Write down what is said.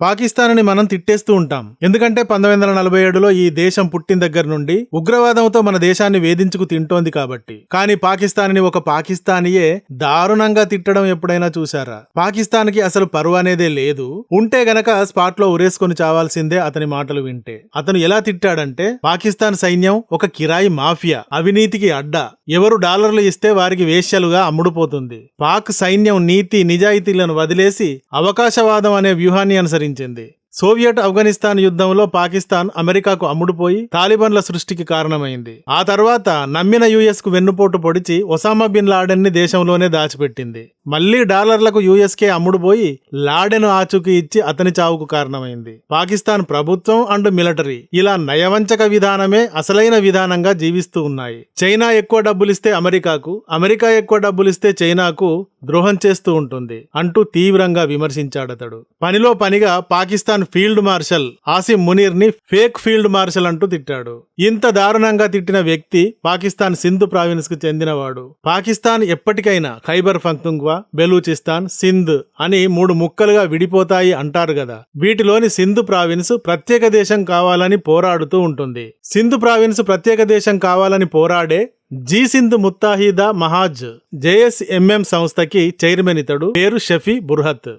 పాకిస్తాన్ని మనం తిట్టేస్తూ ఉంటాం. ఎందుకంటే పంతొమ్మిది వందల నలభై ఏడులో ఈ దేశం పుట్టిన దగ్గర నుండి ఉగ్రవాదంతో మన దేశాన్ని వేధించుకు తింటోంది కాబట్టి. కానీ పాకిస్తాన్ని ఒక పాకిస్తానియే దారుణంగా తిట్టడం ఎప్పుడైనా చూసారా పాకిస్తాన్కి అసలు పరువు అనేదే లేదు. ఉంటే గనక స్పాట్లో ఉరేసుకొని చావాల్సిందే అతని మాటలు వింటే. అతను ఎలా తిట్టాడంటే పాకిస్తాన్ సైన్యం ఒక కిరాయి మాఫియా అవినీతికి అడ్డా. ఎవరు డాలర్లు ఇస్తే వారికి వేశ్యలుగా అమ్ముడుపోతుంది. పాక్ సైన్యం నీతి నిజాయితీలను వదిలేసి అవకాశవాదం అనే వ్యూహాన్ని అనుసరించింది సోవియట్ ఆఫ్ఘనిస్తాన్ యుద్ధంలో పాకిస్తాన్ అమెరికాకు అమ్ముడుపోయి తాలిబాన్ల సృష్టికి కారణమైంది. ఆ తర్వాత నమ్మిన యుఎస్కు వెన్నుపోటు పొడిచి ఒసామా బిన్ లాడెన్ని దేశంలోనే దాచిపెట్టింది. మళ్ళీ డాలర్లకు యూఎస్కే అమ్ముడుపోయి లాడెను ఆచూకీ ఇచ్చి అతని చావుకు కారణమైంది. పాకిస్తాన్ ప్రభుత్వం అండ్ మిలిటరీ ఇలా నయవంచక విధానమే అసలైన విధానంగా జీవిస్తూ ఉన్నాయి. చైనా ఎక్కువ డబ్బులిస్తే అమెరికాకు అమెరికా ఎక్కువ డబ్బులిస్తే చైనాకు ద్రోహం చేస్తూ ఉంటుంది అంటూ తీవ్రంగా విమర్శించాడతడు. పనిలో పనిగా పాకిస్తాన్ ఫీల్డ్ మార్షల్ ఆసిమ్ మునీర్ని ఫేక్ ఫీల్డ్ మార్షల్ అంటూ తిట్టాడు. ఇంత దారుణంగా తిట్టిన వ్యక్తి పాకిస్తాన్ సింధు ప్రావిన్స్కు చెందినవాడు. పాకిస్తాన్ ఎప్పటికైనా ఖైబర్ ఫంక్తుంగ్వా? బెలూచిస్తాన్ సింధ్ అని మూడు ముక్కలుగా విడిపోతాయి అంటారు కదా వీటిలోని సింధు ప్రావిన్స్ ప్రత్యేక దేశం కావాలని పోరాడుతూ ఉంటుంది. సింధు ప్రావిన్స్ ప్రత్యేక దేశం కావాలని పోరాడే జీ సింధ్ ముత్తాహిదా మహాజ్ జేఎస్ఎంఎం సంస్థకి చైర్మన్ ఇతడు పేరు షఫీ బుర్హత్.